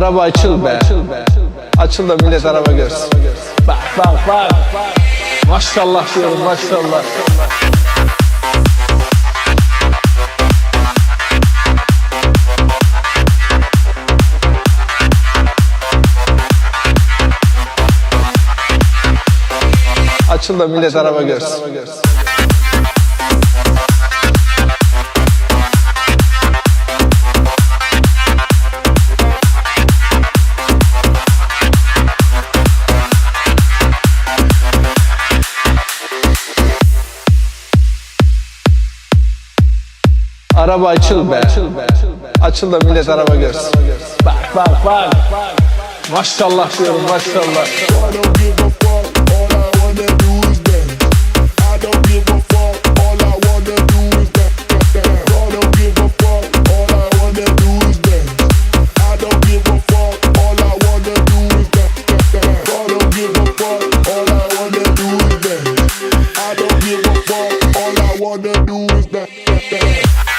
Araba açıl be. Açıl da millet araba görsün. Bak bak bak. Maşallah diyorum maşallah. Açıl da millet araba görsün. Araba açıl be. Açıl, be. açıl da millet açıl araba görsün. Bak bak bak. Maşallah diyorum maşallah. wanna do is that. that, that.